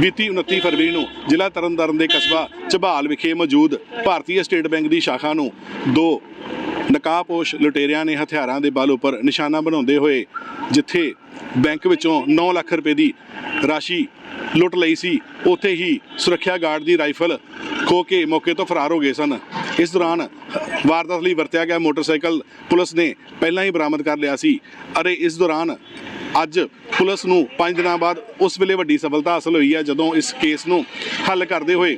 ਬੀਤੀ 29 ਫਰਵਰੀ ਨੂੰ ਜ਼ਿਲ੍ਹਾ ਤਰਨਤਾਰਨ ਦੇ ਕਸਬਾ ਝਬਾਲ ਵਿਖੇ ਮੌਜੂਦ ਭਾਰਤੀ ਸਟੇਟ ਬੈਂਕ ਦੀ ਸ਼ਾਖਾ ਨੂੰ ਦੋ ਨਕਾਬਪੋਸ਼ ਲੁਟੇਰਿਆਂ ਨੇ ਹਥਿਆਰਾਂ ਦੇ ਬਲ ਉੱਪਰ ਨਿਸ਼ਾਨਾ ਬਣਾਉਂਦੇ ਹੋਏ, ਜਿੱਥੇ ਬੈਂਕ ਵਿੱਚੋਂ 9 ਲੱਖ ਰੁਪਏ ਦੀ ਰਾਸ਼ੀ ਲੁੱਟ ਲਈ ਸੀ, ਉੱਥੇ ਹੀ ਸੁਰੱਖਿਆ ਗਾਰਡ ਦੀ ਰਾਈਫਲ ਖੋ ਕੇ ਮੌਕੇ ਤੋਂ ਫਰਾਰ ਹੋ ਗਏ ਸਨ। ਇਸ ਦੌਰਾਨ ਵਾਰਦਾਤ ਲਈ ਵਰਤਿਆ ਗਿਆ ਮੋਟਰਸਾਈਕਲ ਪੁਲਿਸ ਨੇ ਪਹਿਲਾਂ ਹੀ ਬਰਾਮਦ ਕਰ ਲਿਆ ਸੀ। ਅਤੇ ਇਸ ਦੌਰਾਨ ਅੱਜ ਪੁਲਿਸ ਨੂੰ 5 ਦਿਨਾਂ ਬਾਅਦ ਉਸ ਵੇਲੇ ਵੱਡੀ ਸਫਲਤਾ ਹਾਸਲ ਹੋਈ ਹੈ ਜਦੋਂ ਇਸ ਕੇਸ ਨੂੰ ਹੱਲ ਕਰਦੇ ਹੋਏ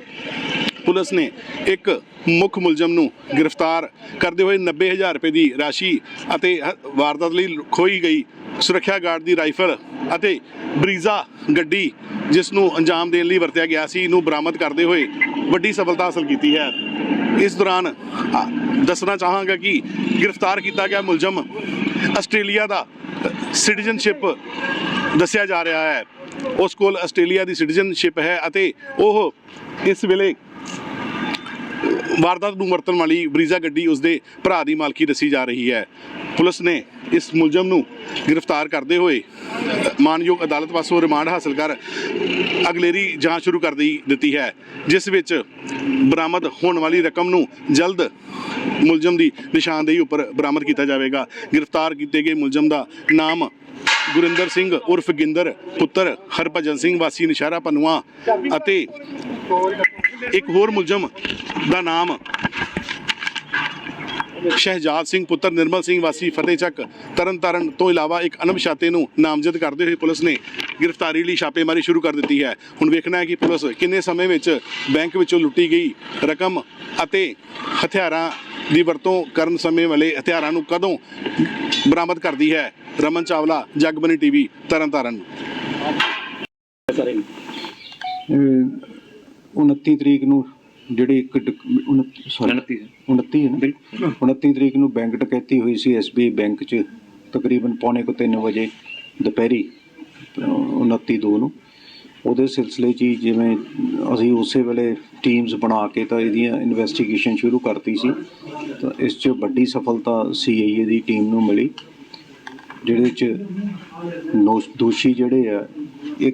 ਪੁਲਿਸ ਨੇ ਇੱਕ ਮੁੱਖ ਮੁਲਜ਼ਮ ਨੂੰ ਗ੍ਰਿਫਤਾਰ ਕਰਦੇ ਹੋਏ 90000 ਰੁਪਏ ਦੀ ਰਾਸ਼ੀ ਅਤੇ ਵਾਰਦਾਤ ਲਈ ਖੋਈ ਗਈ ਸੁਰੱਖਿਆ ਗਾਰਡ ਦੀ ਰਾਈਫਲ ਅਤੇ ਬਰੀਜ਼ਾ ਗੱਡੀ ਜਿਸ ਨੂੰ ਅੰਜਾਮ ਦੇਣ ਲਈ ਵਰਤਿਆ ਗਿਆ ਸੀ ਨੂੰ ਬਰਾਮਦ ਕਰਦੇ ਹੋਏ ਵੱਡੀ ਸਫਲਤਾ ਹਾਸਲ ਕੀਤੀ ਹੈ। ਇਸ ਦੌਰਾਨ ਦੱਸਣਾ ਚਾਹਾਂਗਾ ਕਿ ਗ੍ਰਿਫਤਾਰ ਕੀਤਾ ਗਿਆ ਮੁਲਜ਼ਮ ਆਸਟ੍ਰੇਲੀਆ ਦਾ ਸਿਟੀਜ਼ਨਸ਼ਿਪ ਦੱਸਿਆ ਜਾ ਰਿਹਾ ਹੈ। ਉਸ ਕੋਲ ਆਸਟ੍ਰੇਲੀਆ ਦੀ ਸਿਟੀਜ਼ਨਸ਼ਿਪ ਹੈ ਅਤੇ ਉਹ ਇਸ ਵੇਲੇ ਵਾਰਦਾਤ ਨੂੰ ਵਰਤਣ ਵਾਲੀ ਬਰੀਜ਼ਾ ਗੱਡੀ ਉਸਦੇ ਭਰਾ ਦੀ ਮਾਲਕੀ ਦੱਸੀ ਜਾ ਰਹੀ ਹੈ। ਪੁਲਿਸ ਨੇ ਇਸ ਮੁਲਜ਼ਮ ਨੂੰ ਗ੍ਰਿਫਤਾਰ ਕਰਦੇ ਹੋਏ ਮਾਨਯੋਗ ਅਦਾਲਤ ਪਾਸੋਂ ਰਿਮਾਂਡ ਹਾਸਲ ਕਰ ਅਗਲੇਰੀ ਜਾਂਚ ਸ਼ੁਰੂ ਕਰ ਦੀ ਦਿੱਤੀ ਹੈ, ਜਿਸ ਵਿੱਚ ਬਰਾਮਦ ਹੋਣ ਵਾਲੀ ਰਕਮ ਨੂੰ ਜਲਦ ਮੁਲਜ਼ਮ ਦੀ ਨਿਸ਼ਾਨਦੇਹੀ ਉੱਪਰ ਬਰਾਮਦ ਕੀਤਾ ਜਾਵੇਗਾ। ਗ੍ਰਿਫਤਾਰ ਕੀਤੇ ਗਏ ਮੁਲਜ਼ਮ ਦਾ ਨਾਮ ਗੁਰਿੰਦਰ ਸਿੰਘ ਉਰਫ ਗਿੰਦਰ ਪੁੱਤਰ ਹਰਭਜਨ ਸਿੰਘ ਵਾਸੀ ਨਿਸ਼ਾਰਾ ਪਨੂਆ ਅਤੇ ਇੱਕ ਹੋਰ ਮੁਲਜ਼ਮ ਦਾ ਨਾਮ ਸ਼ਹਿਜਾਦ ਸਿੰਘ ਪੁੱਤਰ ਨਿਰਮਲ ਸਿੰਘ ਵਾਸੀ ਫਤਿਹਚੱਕ ਤਰਨਤਾਰਨ ਤੋਂ ਇਲਾਵਾ ਇੱਕ ਅਣਪਛਾਤੇ ਨੂੰ ਨਾਮਜ਼ਦ ਕਰਦੇ ਹੋਏ ਪੁਲਿਸ ਨੇ ਗ੍ਰਿਫਤਾਰੀ ਲਈ ਛਾਪੇਮਾਰੀ ਸ਼ੁਰੂ ਕਰ ਦਿੱਤੀ ਹੈ। ਹੁਣ ਵੇਖਣਾ ਹੈ ਕਿ ਪੁਲਿਸ ਕਿੰਨੇ ਸਮੇਂ ਵਿੱਚ ਬੈਂਕ ਵਿੱਚੋਂ ਲੁੱਟੀ ਗਈ ਰਕਮ ਅਤੇ ਹਥਿਆਰਾਂ ਦੀ ਵਰਤੋਂ ਕਰਨ ਸਮੇਂ ਵਾਲੇ ਹਥਿਆਰਾਂ ਨੂੰ ਕਦੋਂ ਬਰਾਮਦ ਕਰਦੀ ਹੈ? ਰਮਨ ਚਾਵਲਾ ਜਗਬਨੀ ਟੀਵੀ ਤਰਨਤਾਰਨ ਅਹ 29 ਤਰੀਕ ਨੂੰ ਜਿਹੜੀ ਇੱਕ ਸੌਰੀ 29 29 ਹੈ। ਨਾ? 29 ਤਰੀਕ ਨੂੰ ਬੈਂਕ ਡਕੈਤੀ ਹੋਈ ਸੀ ਐਸਬੀਆਈ ਬੈਂਕ 'ਚ ਤਕਰੀਬਨ ਪੌਣੇ ਕੁ 3 ਵਜੇ ਦੁਪਹਿਰੀ ਅਹ 29 ਦੋ ਨੂੰ। ਉਹਦੇ ਸਿਲਸਿਲੇ 'ਚ ਜਿਵੇਂ ਅਸੀਂ ਉਸੇ ਵੇਲੇ ਟੀਮਸ ਬਣਾ ਕੇ ਤਾਂ ਇਹਦੀਆਂ ਇਨਵੈਸਟੀਗੇਸ਼ਨ ਸ਼ੁਰੂ ਕਰਤੀ ਸੀ। ਤਾਂ ਇਸ 'ਚ ਵੱਡੀ ਸਫਲਤਾ ਸੀਆਈਏ ਦੀ ਟੀਮ ਨੂੰ ਮਿਲੀ। ਜਿਹਦੇ 'ਚ ਨੋ- ਦੋਸ਼ੀ ਜਿਹੜੇ ਆ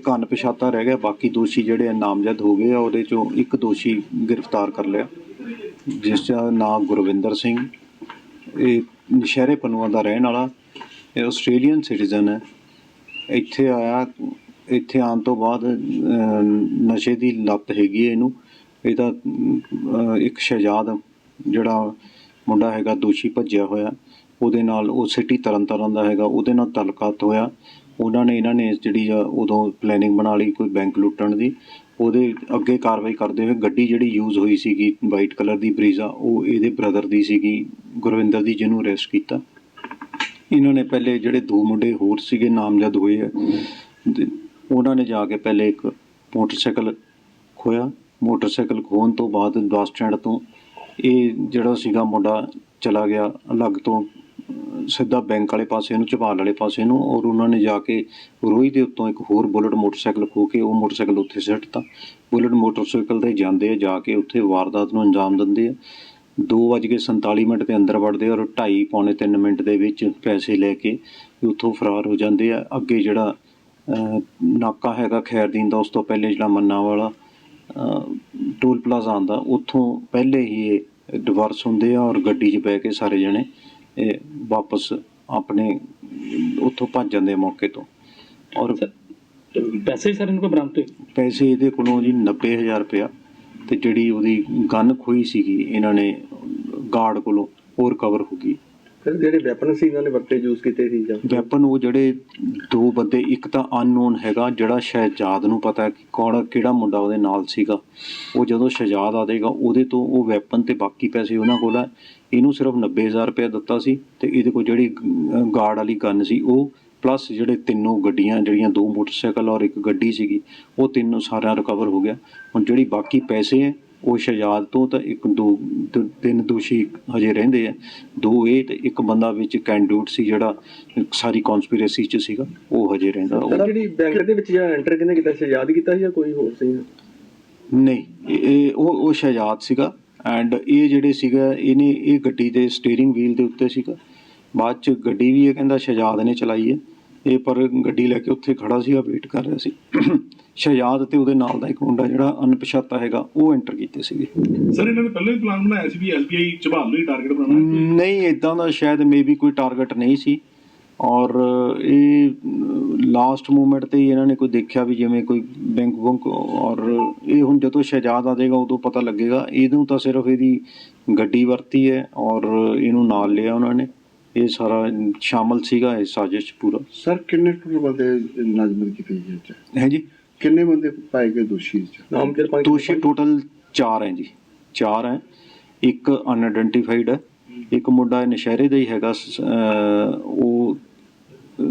ਕੰਨ ਪਛਾਤਾ ਰਹਿ ਗਿਆ ਬਾਕੀ ਦੋਸ਼ੀ ਜਿਹੜੇ ਆ ਨਾਮਜ਼ਦ ਹੋ ਗਏ ਆ ਉਹਦੇ ਚੋਂ ਇੱਕ ਦੋਸ਼ੀ ਗ੍ਰਿਫਤਾਰ ਕਰ ਲਿਆ ਜਿਸ ਦਾ ਨਾਮ ਗੁਰਵਿੰਦਰ ਸਿੰਘ ਇਹ ਨਸ਼ਹਿਰੇ ਪਨੂਆ ਦਾ ਰਹਿਣ ਵਾਲਾ ਇਹ ਆਸਟ੍ਰੇਲੀਅਨ ਸਿਟੀਜ਼ਨ ਹੈ। ਇੱਥੇ ਆਇਆ ਇੱਥੇ ਆਉਣ ਤੋਂ ਬਾਅਦ ਨਸ਼ੇ ਦੀ ਲੱਤ ਹੈਗੀ ਹੈ ਇਹਨੂੰ ਇਹਦਾ ਅਹ, ਇੱਕ ਸ਼ਹਿਜਾਦ ਜਿਹੜਾ ਮੁੰਡਾ ਹੈਗਾ ਦੋਸ਼ੀ ਭੱਜਿਆ ਹੋਇਆ। ਉਹਦੇ ਨਾਲ ਉਹ ਸਿਟੀ ਤਰਨਤਾਰਨ ਦਾ ਹੈਗਾ, ਉਹਦੇ ਨਾਲ ਤਲਕਾਤ ਹੋਇਆ। ਉਹਨਾਂ ਨੇ, ਇਹਨਾਂ ਨੇ ਜਿਹੜੀ ਆ ਉਦੋਂ ਪਲੈਨਿੰਗ ਬਣਾ ਲਈ ਕੋਈ ਬੈਂਕ ਲੁੱਟਣ ਦੀ। ਉਹਦੇ ਅੱਗੇ ਕਾਰਵਾਈ ਕਰਦੇ ਹੋਏ ਗੱਡੀ ਜਿਹੜੀ ਯੂਜ਼ ਹੋਈ ਸੀਗੀ ਵਾਈਟ ਕਲਰ ਦੀ ਬਰੀਜ਼ਾ, ਉਹ ਇਹਦੇ ਬ੍ਰਦਰ ਦੀ ਸੀਗੀ, ਗੁਰਵਿੰਦਰ ਦੀ, ਜਿਹਨੂੰ ਅਰੈਸਟ ਕੀਤਾ। ਇਹਨਾਂ ਨੇ ਪਹਿਲੇ ਜਿਹੜੇ ਦੋ ਮੁੰਡੇ ਹੋਰ ਸੀਗੇ, ਨਾਮਜ਼ਦ ਹੋਏ ਆ। ਉਹਨਾਂ ਨੇ ਜਾ ਕੇ ਪਹਿਲੇ ਇੱਕ ਮੋਟਰਸਾਈਕਲ ਖੋਇਆ ਮੋਟਰਸਾਈਕਲ ਖੋਹਣ ਤੋਂ ਬਾਅਦ ਬੱਸ ਸਟੈਂਡ ਤੋਂ ਇਹ ਜਿਹੜਾ ਸੀਗਾ ਮੁੰਡਾ ਚਲਾ ਗਿਆ, ਅਲੱਗ ਤੋਂ ਸਿੱਧਾ ਬੈਂਕ ਵਾਲੇ ਪਾਸੇ ਨੂੰ ਝਬਾਲ ਵਾਲੇ ਪਾਸੇ ਨੂੰ ਔਰ ਉਹਨਾਂ ਨੇ ਜਾ ਕੇ ਰੋਈ ਦੇ ਉੱਤੋਂ ਇੱਕ ਹੋਰ ਬੁਲਟ ਮੋਟਰਸਾਈਕਲ ਖੋ ਕੇ ਉਹ ਮੋਟਰਸਾਈਕਲ ਉੱਥੇ ਸਿੱਟਤਾ ਬੁਲਟ ਮੋਟਰਸਾਈਕਲ ਤੇ ਜਾਂਦੇ ਆ, ਜਾ ਕੇ ਉੱਥੇ ਵਾਰਦਾਤ ਨੂੰ ਅੰਜਾਮ ਦਿੰਦੇ ਆ। 2:47 ਮਿੰਟ ਦੇ ਅੰਦਰ ਵੜਦੇ ਔਰ 2.5 ਪੌਣੇ 3 ਮਿੰਟ ਦੇ ਵਿੱਚ ਪੈਸੇ ਲੈ ਕੇ ਉੱਥੋਂ ਫਰਾਰ ਹੋ ਜਾਂਦੇ ਆ। ਅੱਗੇ ਜਿਹੜਾ ਨਾਕਾ ਹੈਗਾ ਖੈਰਦੀਨ ਦਾ, ਉਸ ਤੋਂ ਪਹਿਲੇ ਜਿਹੜਾ ਮੰਨਾ ਵਾਲਾ ਟੋਲ ਪਲਾਜ਼ਾ ਆਉਂਦਾ, ਉੱਥੋਂ ਪਹਿਲੇ ਹੀ ਇਹ ਡਿਵਰਸ ਹੁੰਦੇ ਆ ਔਰ ਗੱਡੀ 'ਚ ਬਹਿ ਕੇ ਸਾਰੇ ਜਣੇ ਇਹ ਵਾਪਸ ਆਪਣੇ ਉੱਥੋਂ ਭੱਜ ਜਾਂਦੇ ਮੌਕੇ ਤੋਂ। ਔਰ ਪੈਸੇ ਸਾਰੇ ਇਹਨਾਂ ਕੋਲ ਬਰਾਮਦ ਹੋਏ? ਪੈਸੇ ਇਹਦੇ ਕੋਲੋਂ ਜੀ 90000 ਰੁਪਇਆ ਤੇ ਜਿਹੜੀ ਉਹਦੀ ਗਨ ਖੋਈ ਸੀਗੀ ਇਹਨਾਂ ਨੇ ਗਾਰਡ ਕੋਲੋਂ ਹੋਰ ਕਵਰ ਹੋ ਗਈ। ਜਿਹੜੇ ਵੈਪਨ ਸੀ ਇਹਨਾਂ ਨੇ ਵਰਤੇ ਯੂਜ਼ ਕੀਤੇ ਸੀ ਜਾਂ? ਵੈਪਨ ਉਹ ਜਿਹੜੇ ਦੋ ਬੰਦੇ, ਇੱਕ ਤਾਂ ਅਨਨੋਨ ਹੈਗਾ, ਜਿਹੜਾ ਸ਼ਹਿਜਾਦ ਨੂੰ ਪਤਾ ਹੈ ਕਿ ਕੌਣ ਕਿਹੜਾ ਮੁੰਡਾ ਉਹਦੇ ਨਾਲ ਸੀਗਾ। ਉਹ ਜਦੋਂ ਸ਼ਹਿਜਾਦ ਆਦੇਗਾ ਉਹਦੇ ਤੋਂ ਉਹ ਵੈਪਨ ਤੇ ਬਾਕੀ ਪੈਸੇ ਉਹਨਾਂ ਕੋਲ ਹੈ ਇਹਨੂੰ ਸਿਰਫ 90000 ਰੁਪਏ ਦਿੱਤਾ ਸੀ ਤੇ ਇਹਦੇ ਕੋਲ ਜਿਹੜੀ ਗਾਰਡ ਵਾਲੀ ਗਨ ਸੀ, ਉਹ ਪਲੱਸ ਜਿਹੜੇ ਤਿੰਨੋਂ ਗੱਡੀਆਂ, ਜਿਹੜੀਆਂ ਦੋ ਮੋਟਰਸਾਈਕਲ ਔਰ ਇੱਕ ਗੱਡੀ ਸੀਗੀ, ਉਹ ਤਿੰਨੋਂ ਸਾਰਾ ਰਿਕਵਰ ਹੋ ਗਿਆ। ਹੁਣ ਜਿਹੜੀ ਬਾਕੀ ਪੈਸੇ ਹੈ ਉਹ ਸ਼ਹਿਜਾਦ ਤੋਂ ਤਾਂ ਇੱਕ ਦੋ ਤਿੰਨ ਦੋਸ਼ੀ ਹਜੇ ਰਹਿੰਦੇ ਆ। ਦੋ ਇਹ ਤੇ ਇੱਕ ਬੰਦਾ ਵਿੱਚ ਕੈਂਡੂਟ ਸੀ ਜਿਹੜਾ ਸਾਰੀ ਕਨਸਪੀਰੇਸੀ ਚ ਸੀਗਾ ਉਹ ਹਜੇ ਰਹਿੰਦਾ। ਉਹ ਜਿਹੜੀ ਬੈਂਕ ਦੇ ਵਿੱਚ ਜਿਹੜਾ ਐਂਟਰ ਕਿਹਨੇ ਕੀਤਾ ਸੀ? ਯਾਦ ਕੀਤਾ ਸੀ ਜਾਂ ਕੋਈ ਹੋਰ ਸੀ? ਨਹੀਂ ਇਹ- ਉਹ ਉਹ ਸ਼ਹਿਜਾਦ ਸੀਗਾ ਐਂਡ ਇਹ ਜਿਹੜੇ ਸੀਗਾ ਇਹਨੇ ਇਹ ਗੱਡੀ ਦੇ ਸਟੀਅਰਿੰਗ ਵੀਲ ਦੇ ਉੱਤੇ ਸੀਗਾ। ਬਾਅਦ ਚ ਗੱਡੀ ਵੀ ਇਹ ਕਹਿੰਦਾ ਸ਼ਹਿਜਾਦ ਨੇ ਚਲਾਈ ਹੈ। ਇਹ ਪਰ ਗੱਡੀ ਲੈ ਕੇ ਉੱਥੇ ਖੜਾ ਸੀਗਾ ਵੇਟ ਕਰ ਰਿਹਾ ਸੀ। ਸ਼ਹਿਜਾਦ ਤੇ ਉਹਦੇ ਨਾਲ ਦਾ ਇੱਕ ਮੁੰਡਾ ਜਿਹੜਾ ਅਣਪਛਾਤਾ ਹੈਗਾ ਉਹ ਐਂਟਰ ਕੀਤੇ ਸੀਗੇ। ਸਰ ਇਹਨਾਂ ਨੇ ਪਹਿਲਾਂ ਹੀ ਪਲਾਨ ਬਣਾਇਆ ਸੀ ਵੀ ਐਸਬੀਆਈ ਝਬਾਲ ਨੂੰ ਹੀ ਟਾਰਗੇਟ ਬਣਾਉਣਾ ਨਹੀਂ ਇਦਾਂ ਦਾ ਸ਼ਾਇਦ ਮੇਬੀ ਕੋਈ ਟਾਰਗੇਟ ਨਹੀਂ ਸੀ। ਔਰ ਇਹ ਲਾਸਟ ਮੂਮੈਂਟ ਤੇ ਹੀ ਇਹਨਾਂ ਨੇ ਕੋਈ ਦੇਖਿਆ ਵੀ ਜਿਵੇਂ ਕੋਈ ਬੈਂਕ ਬੁੰਕ ਔਰ ਇਹ ਹੁਣ ਜਦੋਂ ਸ਼ਹਿਜਾਦ ਆ ਜਾਏਗਾ ਉਦੋਂ ਪਤਾ ਲੱਗੇਗਾ। ਇਹਨੂੰ ਤਾਂ ਸਿਰਫ ਇਹਦੀ ਗੱਡੀ ਵਰਤੀ ਹੈ ਔਰ ਇਹਨੂੰ ਨਾਲ ਲਿਆ ਉਹਨਾਂ ਨੇ। ਇਹ ਸਾਰਾ ਸ਼ਾਮਲ ਸੀਗਾ ਇਸ ਸਾਜ਼ਿਸ਼ ਪੂਰਾ। ਸਰ ਕਿੰਨੇ ਟੋਟਲ ਬੰਦੇ ਨਾਜ਼ਮਤ ਕੀਤੇ 'ਚ? ਹੈ ਜੀ? ਕਿੰਨੇ ਬੰਦੇ ਪਾਏ ਗਏ ਦੋਸ਼ੀ ਚ? ਨਾਮ ਤੇ ਪੰਜ ਦੋਸ਼ੀ ਟੋਟਲ 4 ਹੈ ਜੀ। 4 ਹੈ। ਇੱਕ ਅਨਆਇਡੈਂਟੀਫਾਈਡ ਹੈ। ਇੱਕ ਮੁੰਡਾ ਨਸ਼ਹਿਰੇ ਦਾ ਹੀ ਹੈਗਾ। ਸ- ਅਹ ਉਹ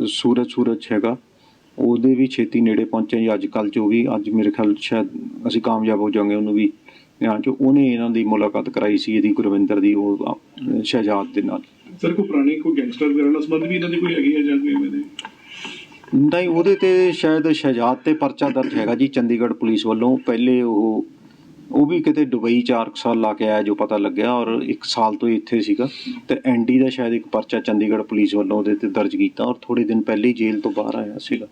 ਸੂਰਜ ਸੂਰਜ ਹੈਗਾ। ਉਹਦੇ ਵੀ ਛੇਤੀ ਨੇੜੇ ਪਹੁੰਚੇ ਜੀ। ਅੱਜ ਕੱਲ ਜੋ ਵੀ ਅੱਜ ਮੇਰੇ ਖਿਆਲ ਸ਼ਾਇਦ ਅਸੀਂ ਕਾਮਯਾਬ ਹੋ ਜਾਵਾਂਗੇ ਉਹਨੂੰ ਵੀ। ਜਾਂ ਜੋ ਉਹਨੇ ਇਹਨਾਂ ਦੀ ਮੁਲਾਕਾਤ ਕਰਾਈ ਸੀ ਇਹਦੀ ਗੁਰਵਿੰਦਰ ਦੀ ਉਹ ਅਹ, ਸ਼ਹਿਜਾਦ ਦੇ ਨਾਲ। ਸਰ ਕੋਈ ਪੁਰਾਣੀ ਕੋਈ ਗੈਂਗਸਟਰ ਵਗੈਰਾ ਨਾਲ ਸੰਬੰਧ ਵੀ ਇਹਨਾਂ ਦੀ ਕੋਈ ਹੈਗੀ ਹੈ ਜਾਂ ਕੋਈ ਦੇ? ਨਹੀਂ, ਉਹਦੇ ਤੇ ਸ਼ਾਇਦ ਸ਼ਹਿਜਾਦ ਤੇ ਪਰਚਾ ਦਰਜ ਹੈਗਾ ਜੀ, ਚੰਡੀਗੜ੍ਹ ਪੁਲਿਸ ਵੱਲੋਂ। ਪਹਿਲੇ ਉਹ ਉਹ ਵੀ ਕਿਤੇ ਦੁਬਈ 4 ਸਾਲ ਲਾ ਕੇ ਆਇਆ ਜੋ ਪਤਾ ਲੱਗਿਆ ਔਰ 1 ਸਾਲ ਤੋਂ ਹੀ ਇੱਥੇ ਸੀਗਾ। ਤੇ ਐਨਡੀ ਦਾ ਸ਼ਾਇਦ ਇੱਕ ਪਰਚਾ ਚੰਡੀਗੜ੍ਹ ਪੁਲਿਸ ਵੱਲੋਂ ਉਹਦੇ ਤੇ ਦਰਜ ਕੀਤਾ ਔਰ ਥੋੜੇ ਦਿਨ ਪਹਿਲੇ ਹੀ ਜੇਲ੍ਹ ਤੋਂ ਬਾਹਰ ਆਇਆ ਸੀਗਾ।